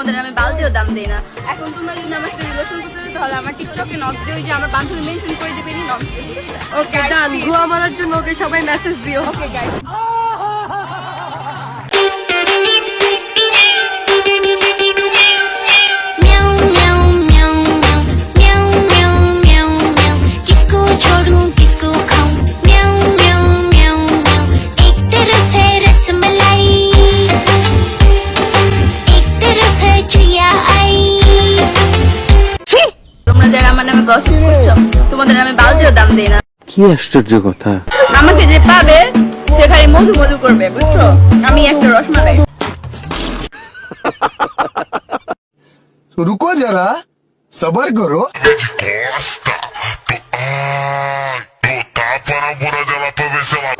তোমাদের আমি বালতিও দাম দিই না। এখন তোমরা যদি আমার সাথে রিলেশন করতে তাহলে আমার টিকটকে নক দিও যে আমার বান্ধবী মেনশন করে দিবে নক দিও ওকে ডান ধোয়া মারার জন্য ওকে সবাই মেসেজ দিও। ওকে গাইস আমি বালতিও দাম দেই না। কি আশ্চর্য কথা। আমাকে যে পাবে সে খালি মধু মধু করবে বুঝছ? আমি একটা রসমালাই। রুকো যারা সবার করো। Tá